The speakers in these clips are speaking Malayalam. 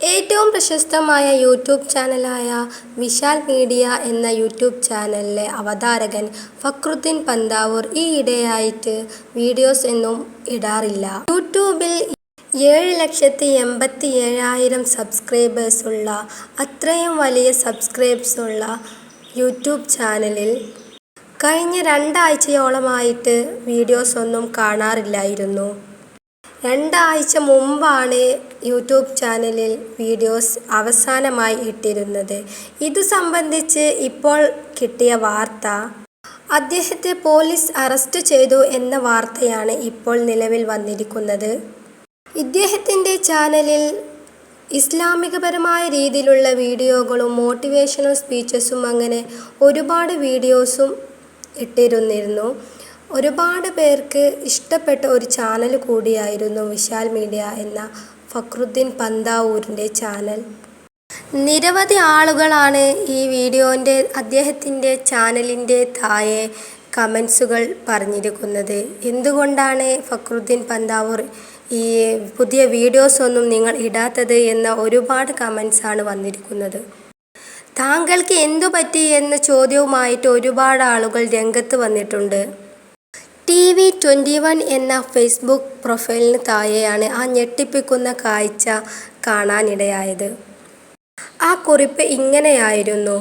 ഏറ്റവും പ്രശസ്തമായ യൂട്യൂബ് ചാനലായ വിശാൽ മീഡിയ എന്ന യൂട്യൂബ് ചാനലിലെ അവതാരകൻ ഫക്രുദ്ദീൻ പന്താവൂർ ഈയിടെയായിട്ട് വീഡിയോസ് ഒന്നും ഇടാറില്ല. യൂട്യൂബിൽ ഏഴ് ലക്ഷത്തി എൺപത്തി ഏഴായിരം സബ്സ്ക്രൈബേഴ്സുള്ള അത്രയും വലിയ സബ്സ്ക്രൈബ്സുള്ള യൂട്യൂബ് ചാനലിൽ കഴിഞ്ഞ രണ്ടാഴ്ചയോളമായിട്ട് വീഡിയോസ് ഒന്നും കാണാറില്ലായിരുന്നു. രണ്ടാഴ്ച മുമ്പാണ് യൂട്യൂബ് ചാനലിൽ വീഡിയോസ് അവസാനമായി ഇട്ടിരുന്നത്. ഇതു സംബന്ധിച്ച് ഇപ്പോൾ കിട്ടിയ വാർത്ത അദ്ദേഹത്തെ പോലീസ് അറസ്റ്റ് ചെയ്തു എന്ന വാർത്തയാണ് ഇപ്പോൾ നിലവിൽ വന്നിരിക്കുന്നത്. ഇദ്ദേഹത്തിന്റെ ചാനലിൽ ഇസ്ലാമികപരമായ രീതിയിലുള്ള വീഡിയോകളും മോട്ടിവേഷണൽ സ്പീച്ചസും അങ്ങനെ ഒരുപാട് വീഡിയോസും ഇട്ടിരുന്നിരുന്നു. ഒരുപാട് പേർക്ക് ഇഷ്ടപ്പെട്ട ഒരു ചാനൽ കൂടിയായിരുന്നു വിശാൽ മീഡിയ എന്ന ഫക്രുദ്ദീൻ പന്താവൂരിന്റെ ചാനൽ. നിരവധി ആളുകളാണ് ഈ വീഡിയോന്റെ അദ്ദേഹത്തിന്റെ ചാനലിന്റെ താഴെ കമൻസുകൾ പറഞ്ഞിരിക്കുന്നത്. എന്തുകൊണ്ടാണ് ഫക്രുദ്ദീൻ പന്താവൂർ ഈ പുതിയ വീഡിയോസ് ഒന്നും നിങ്ങൾ ഇടാത്തത് എന്ന ഒരുപാട് കമൻസാണ് വന്നിരിക്കുന്നത്. താങ്കൾക്ക് എന്തു പറ്റി എന്ന ചോദ്യവുമായിട്ട് ഒരുപാട് ആളുകൾ രംഗത്ത് വന്നിട്ടുണ്ട്. ടിവി ട്വന്റിവൺ എന്ന ഫേസ്ബുക്ക് പ്രൊഫൈലിന് താഴെയാണ് ആ ഞെട്ടിപ്പിക്കുന്ന കാഴ്ച കാണാനിടയായത്. ആ കുറിപ്പ് ഇങ്ങനെയായിരുന്നു.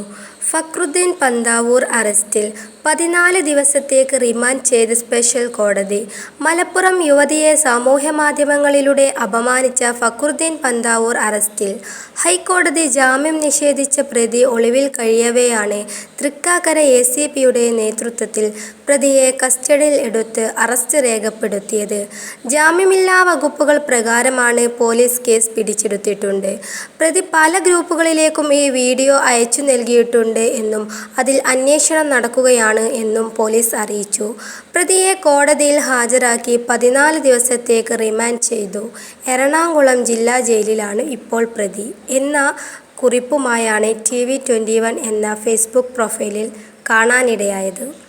ഫക്രുദ്ദീൻ പന്താവൂർ അറസ്റ്റിൽ, പതിനാല് ദിവസത്തേക്ക് റിമാൻഡ് ചെയ്ത് സ്പെഷ്യൽ കോടതി മലപ്പുറം യുവതിയെ സാമൂഹ്യമാധ്യമങ്ങളിലൂടെ അപമാനിച്ച ഫക്രുദ്ദീൻ പന്താവൂർ അറസ്റ്റിൽ, ഹൈക്കോടതി ജാമ്യം നിഷേധിച്ച പ്രതി ഒളിവിൽ കഴിയവെയാണ് തൃക്കാക്കര എസിപിയുടെ നേതൃത്വത്തിൽ പ്രതിയെ കസ്റ്റഡിയിൽ എടുത്ത് അറസ്റ്റ് രേഖപ്പെടുത്തിയത്. ജാമ്യമില്ലാ വകുപ്പുകൾ പ്രകാരമാണ് പോലീസ് കേസ് പിടിച്ചെടുത്തിട്ടുണ്ട്. പ്രതി പല ഗ്രൂപ്പുകളിലേക്കും ഈ വീഡിയോ അയച്ചു നൽകിയിട്ടുണ്ട് എന്നും അതിൽ അന്വേഷണം നടക്കുകയാണ് എന്നും പോലീസ് അറിയിച്ചു. പ്രതിയെ കോടതിയിൽ ഹാജരാക്കി പതിനാല് ദിവസത്തേക്ക് റിമാൻഡ് ചെയ്തു. എറണാകുളം ജില്ലാ ജയിലിലാണ് ഇപ്പോൾ പ്രതി എന്ന കുറിപ്പുമായാണ് T V TV twenty one എന്ന ഫേസ്ബുക്ക് പ്രൊഫൈലിൽ കാണാനിടയായത്.